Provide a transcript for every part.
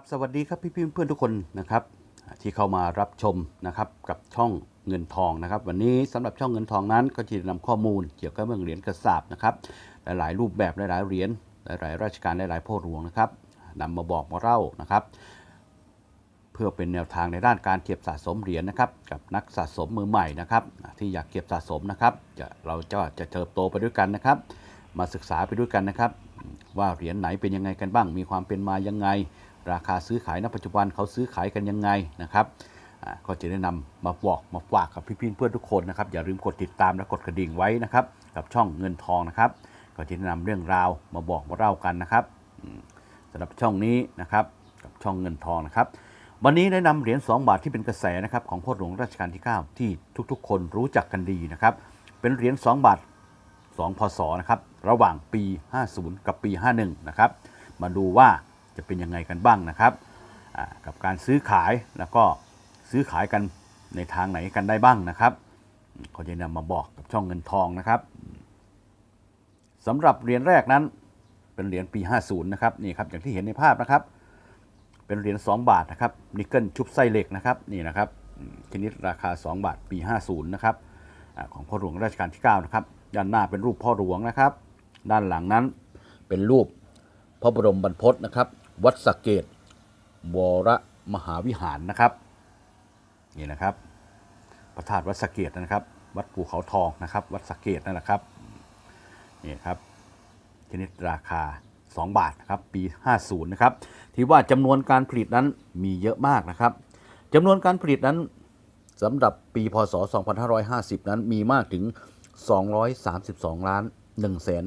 บสวัสดีครับพี่เพื่อนทุกคนนะครับที่เข้ามารับชมนะครับกับช่องเงินทองนะครับ วันนี้สำหรับช่องเงินทองนั้น ก็จะนำข้อมูลเกี่ยวกับเรื่องเหรียญกระสาบนะครับหลายๆ รูปแบบหลายๆเหรียญหลายๆ ราชการหลายๆพ่อหลวงนะครับนำมาบอกมาเล่านะครับ เพื่อเป็นแนวทางในด้านการเก็บสะสมเหรียญนะครับ กับนักสะสมมือใหม่นะครับ ที่อยากเก็บสะสมนะครับจะเราจะจะเติบโตไปด้วยกันนะครับ มาศึกษาไปด้วยกันนะครับ ว่าเหรียญไหนเป็นยังไงกันบ้าง มีความเป็นมายังไง ราคาซื้อขายณปัจจุบันเขาซื้อขายกันยังไงนะครับก็จะได้นำมาบอกมาฝากกับพี่ๆเพื่อนทุกคนนะครับ อย่าลืมกดติดตามและกดกระดิ่งไว้นะครับ กับช่องเงินทองนะครับ ก็จะได้นำเรื่องราวมาบอกมาเล่ากันนะครับสำหรับช่องนี้นะครับ กับช่องเงินทองนะครับ วันนี้ได้นำเหรียญ2บาทที่เป็นกระแสนะครับของพ่อหลวงรัชกาลที่ 9 ที่ทุกๆ คนรู้จักกันดีนะครับ เป็นเหรียญ2บาท2พศนะครับ ระหว่างปี 50 กับปี 51 นะครับ มาดูว่า จะเป็นยังไงกันบ้างนะครับกับการซื้อขายแล้วก็ซื้อขายกันในทางไหนกันได้บ้างนะครับเขาจะนำมาบอกกับช่องเงินทองนะครับสำหรับเหรียญแรกนั้นเป็นเหรียญปี 50 นะครับนี่ครับอย่างที่เห็นในภาพนะครับ เป็นเหรียญ2บาทนะครับนิกเกิลชุบไส้เหล็กนะครับนี่นะครับชนิดราคา 2 บาทปี 50 นะครับของพ่อหลวงรัชกาลที่ 9 นะครับ ด้านหน้าเป็นรูปพ่อหลวงนะครับ ด้านหลังนั้นเป็นรูปพระบรมบรรพตนะครับ วัดสเกตวรมหาวิหารนะครับนี่นะครับพระธาตุวัดสเกตนะครับ วัดภูเขาทองนะครับ วัดสเกตนั่นแหละครับนี่ครับชนิดราคา 2 บาทนะครับปี 50นะครับที่ว่าจำนวนการผลิตนั้นมีเยอะมากนะครับจำนวนการผลิตนั้นสำหรับปีพศ 2550 นั้นมีมากถึง 232 ล้าน1แสน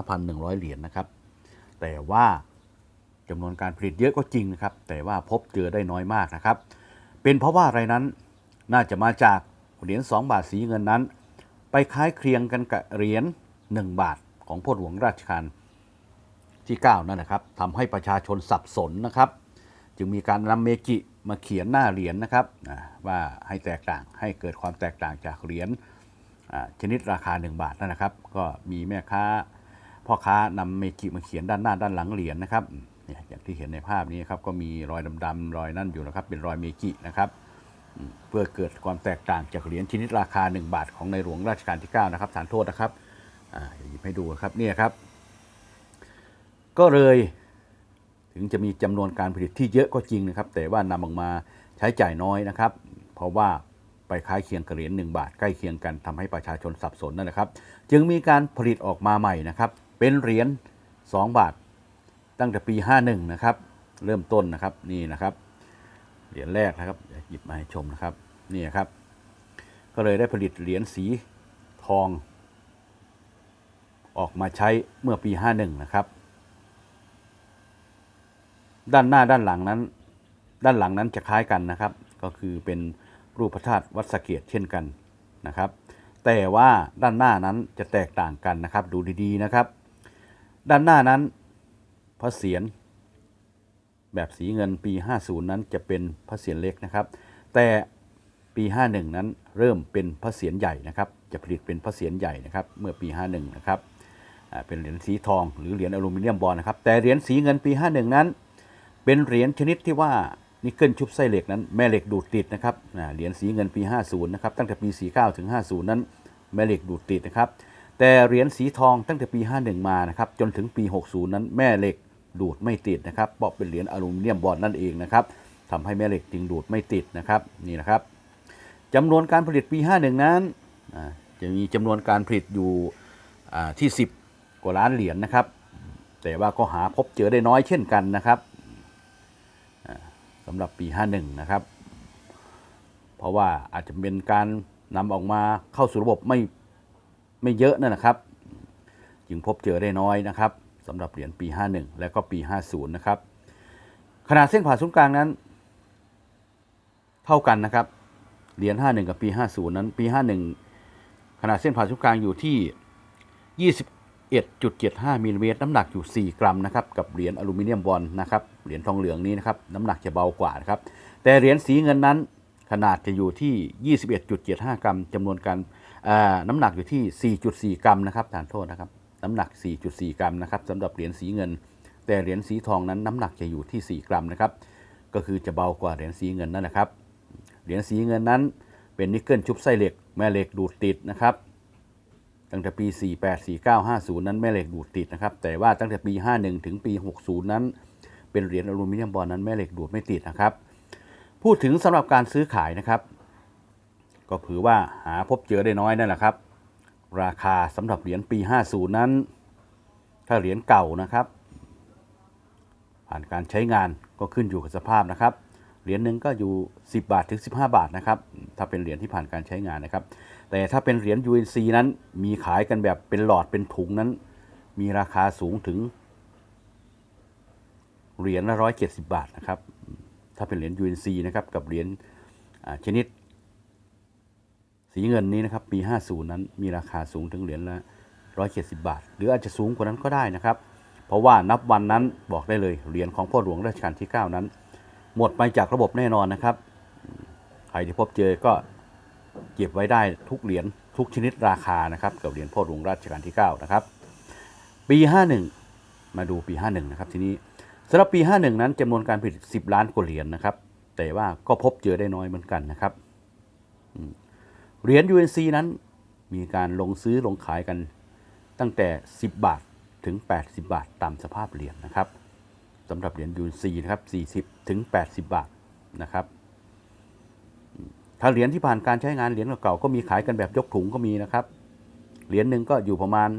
5,100 เหรียญนะครับ แต่ว่า จำนวนการผลิตเยอะก็จริงนะครับ แต่ว่าพบเจอได้น้อยมากนะครับ เป็นเพราะว่าอะไรนั้นน่าจะมาจากเหรียญ2บาทสีเงินนั้น ไปคล้ายเคลียงกันกับเหรียญ1บาทของพ่อหลวงราชการที่ 9 นั่นนะครับทำให้ประชาชนสับสนนะครับ จึงมีการนำเมจิมาเขียนหน้าเหรียญนะครับว่าให้แตกต่างให้เกิดความแตกต่างจากเหรียญชนิดราคา 1 บาทนั่นนะครับ ก็มีแม่ค้าพ่อค้านำเมจิมาเขียนด้านหน้าด้านหลังเหรียญนะครับ เนี่ยอย่างที่เห็นในภาพนี้ครับก็มีรอยดำๆรอยนั่นอยู่นะครับ เป็นรอยเมจินะครับเพื่อเกิดความแตกต่างจากเหรียญชนิดราคา 1 บาทของในหลวงราชการที่ 9 นะครับฐานโทษนะครับอ่าหยิบให้ดูครับเนี่ยครับ ก็เลยถึงจะมีจำนวนการผลิตที่เยอะก็จริงนะครับ แต่ว่านำออกมาใช้จ่ายน้อยนะครับ เพราะว่าไปคล้ายเคียงกับเหรียญ1บาทใกล้เคียงกันทำให้ประชาชนสับสนนั่นแหละครับ จึงมีการผลิตออกมาใหม่นะครับ เป็นเหรียญ2บาท ตั้งแต่ปี 51 นะครับ เริ่มต้นนะครับนี่นะครับเหรียญแรกนะครับหยิบมาให้ชมนะครับนี่ครับ ก็เลยได้ผลิตเหรียญสีทอง ออกมาใช้เมื่อปี 51 นะครับ ด้านหน้าด้านหลังนั้น ด้านหลังนั้นจะคล้ายกันนะครับ ก็คือเป็นรูปพระธาตุวัดสะเกตเช่นกันนะครับ แต่ว่าด้านหน้านั้นจะแตกต่างกันนะครับ ดูดีๆนะครับ ด้านหน้านั้น พระเศียรแบบสีเงินปี 50 นั้นจะเป็นพระเศียรเล็กนะครับ แต่ปี 51 นั้นเริ่มเป็นพระเศียรใหญ่นะครับ จะผลิตเป็นพระเศียรใหญ่นะครับ เมื่อปี 51 นะครับเป็นเหรียญสีทองหรือเหรียญอลูมิเนียมบอลนะครับ แต่เหรียญสีเงินปี 51 นั้น เป็นเหรียญชนิดที่ว่านิกเกิลชุบไส้เหล็กนั้นแม่เหล็กดูดติดนะครับเหรียญสีเงินปี 50 นะครับ ตั้งแต่ปี 49 ถึง 50 นั้นแม่เหล็กดูดติดนะครับ แต่เหรียญสีทองตั้งแต่ปี 51 มานะครับ จนถึงปี 60 นั้นแม่เหล็ก ดูดไม่ติดนะครับเพราะเป็นเหรียญอลูมิเนียมบอลนั่นเองนะครับทำให้แม่เหล็กจึงดูดไม่ติดนะครับนี่นะครับจำนวนการผลิตปี 51 นั้นจะมีจำนวนการผลิตอยู่ที่ 10 กว่าล้านเหรียญนะครับ แต่ว่าก็หาพบเจอได้น้อยเช่นกันนะครับสำหรับปี 51 นะครับ เพราะว่าอาจจะเป็นการนำออกมาเข้าสู่ระบบไม่ไม่เยอะนั่นนะครับ จึงพบเจอได้น้อยนะครับ สำหรับเหรียญปี 51 และก็ปี 50 นะครับ ขนาดเส้นผ่าศูนย์กลางนั้น เท่ากันนะครับ เหรียญ 51 กับปี 50 นั้น ปี 51 ขนาดเส้นผ่าศูนย์กลางอยู่ที่ 21.75มิลลิเมตรน้ำหนักอยู่ 4 กรัมนะครับ กับเหรียญอลูมิเนียมบอลนะครับ เหรียญทองเหลืองนี้นะครับ น้ำหนักจะเบากว่านะครับ แต่เหรียญสีเงินนั้นขนาดจะอยู่ที่ 21.75 กรัมจำนวนการน้ำหนักอยู่ที่ 4.4 กรัมนะครับทานโทษนะครับ น้ำหนัก 4.4 กรัมนะครับสำหรับเหรียญสีเงิน แต่เหรียญสีทองนั้นน้ำหนักจะอยู่ที่ 4 กรัมนะครับ ก็คือจะเบากว่าเหรียญสีเงินนั่นนะครับ เหรียญสีเงินนั้นเป็นนิกเกิลชุบไส้เหล็กแม่เหล็กดูดติดนะครับ ตั้งแต่ปี 48 49 50 นั้นแม่เหล็กดูดติดนะครับ แต่ว่าตั้งแต่ปี 51 ถึงปี 60 นั้น เป็นเหรียญอลูมิเนียมบอลนั้นแม่เหล็กดูดไม่ติดนะครับ พูดถึงสำหรับการซื้อขายนะครับ ก็ถือว่าหาพบเจอได้น้อยนั่นแหละครับ ราคาสำหรับเหรียญปี 50 นั้น ถ้าเหรียญเก่านะครับ ผ่านการใช้งานก็ขึ้นอยู่กับสภาพนะครับ เหรียญหนึ่งก็อยู่ 10 บาทถึง 15 บาทนะครับ ถ้าเป็นเหรียญที่ผ่านการใช้งานนะครับ แต่ถ้าเป็นเหรียญ UNC นั้น มีขายกันแบบเป็นหลอดเป็นถุงนั้น มีราคาสูงถึง เหรียญละ170 บาทนะครับ ถ้าเป็นเหรียญ UNC นะครับ กับเหรียญชนิด สีเงินนี้นะครับปี 50 นั้นมีราคาสูงถึงเหรียญละ170 บาท หรืออาจจะสูงกว่านั้นก็ได้นะครับ เพราะว่านับวันนั้นบอกได้เลยเหรียญของพ่อหลวงรัชกาลที่ 9 นั้น หมดไปจากระบบแน่นอนนะครับ ใครที่พบเจอก็เก็บไว้ได้ทุกเหรียญทุกชนิดราคานะครับกับเหรียญพ่อหลวงรัชกาลที่ 9 นะครับ ปี 51 มาดูปี 51 นะครับทีนี้สำหรับปี 51 นั้นจำนวนการผลิต 10 ล้านกว่าเหรียญนะครับ แต่ว่าก็พบเจอได้น้อยเหมือนกันนะครับ เหรียญ UNC นั้นมีการลงซื้อลงขายกันตั้งแต่ 10 บาทถึง 80 บาทตามสภาพเหรียญนะครับสำหรับเหรียญ UNC นะครับ 40 ถึง 80 บาทนะครับ ถ้าเหรียญที่ผ่านการใช้งานเหรียญเก่าๆก็มีขายกันแบบยกถุงก็มีนะครับ เหรียญหนึ่งก็อยู่ประมาณ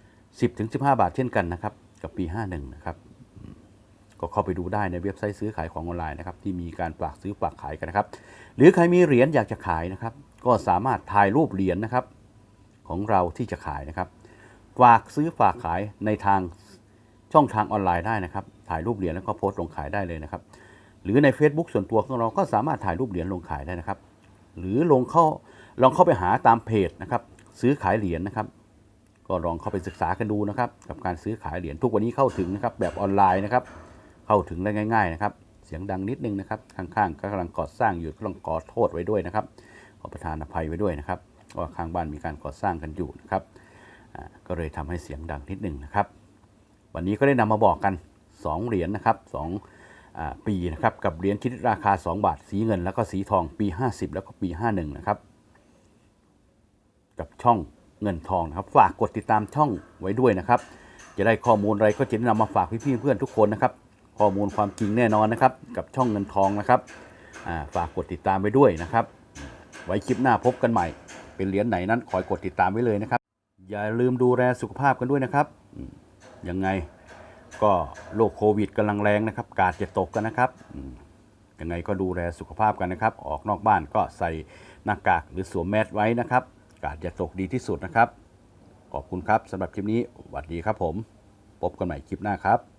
10 ถึง 15 บาทเช่นกันนะครับ กับปี 51 นะครับ ก็เข้าไปดูได้ในเว็บไซต์ซื้อขายของออนไลน์นะครับที่มีการฝากซื้อฝากขายกันนะครับ หรือใครมีเหรียญอยากจะขายนะครับ ก็สามารถถ่ายรูปเหรียญนะครับ ของเราที่จะขายนะครับ ฝากซื้อฝากขายในทางช่องทางออนไลน์ได้นะครับ ถ่ายรูปเหรียญแล้วก็โพสต์ลงขายได้เลยนะครับ หรือใน Facebook ส่วนตัวของเราก็สามารถถ่ายรูปเหรียญลงขายได้นะครับ หรือลงเข้าลองเข้าไปหาตามเพจนะครับ ซื้อขายเหรียญนะครับ ก็ลองเข้าไปศึกษากันดูนะครับ กับการซื้อขายเหรียญทุกวันนี้เข้าถึงนะครับ แบบออนไลน์นะครับ เข้าถึงได้ง่าย ๆนะครับ เสียงดังนิดนึงนะครับข้างๆก็กำลังก่อสร้างอยู่ก็ต้องขอโทษไว้ด้วยนะครับ ขอประทานอภัยไว้ด้วยนะครับว่าข้างบ้านมีการก่อสร้างกันอยู่นะครับก็เลยทำให้เสียงดังนิดนึงนะครับ วันนี้ก็ได้นำมาบอกกัน 2 เหรียญนะครับ2อ่าปีนะครับกับเหรียญชนิดราคา 2 บาทสีเงิน แล้วก็สีทองปี 50 แล้วก็ปี 51 นะครับ กับช่องเงินทองนะครับ ฝากกดติดตามช่องไว้ด้วยนะครับ จะได้ข้อมูลอะไรก็จะได้นำมาฝากพี่ๆเพื่อนทุกคนนะครับ ข้อมูลความจริงแน่นอนนะครับ กับช่องเงินทองนะครับฝากกดติดตามไว้ด้วยนะครับ ไว้คลิปหน้าพบกันใหม่ เป็นเหรียญไหนนั้นคอยกดติดตามไว้เลยนะครับ อย่าลืมดูแลสุขภาพกันด้วยนะครับยังไงก็โรคโควิดกำลังแรงนะครับ กาดจะตกกันนะครับยังไงก็ดูแลสุขภาพกันนะครับ ออกนอกบ้านก็ใส่หน้ากากหรือสวมแมสไว้นะครับ กาดจะตกดีที่สุดนะครับ ขอบคุณครับสำหรับคลิปนี้สวัสดีครับผม พบกันใหม่คลิปหน้าครับ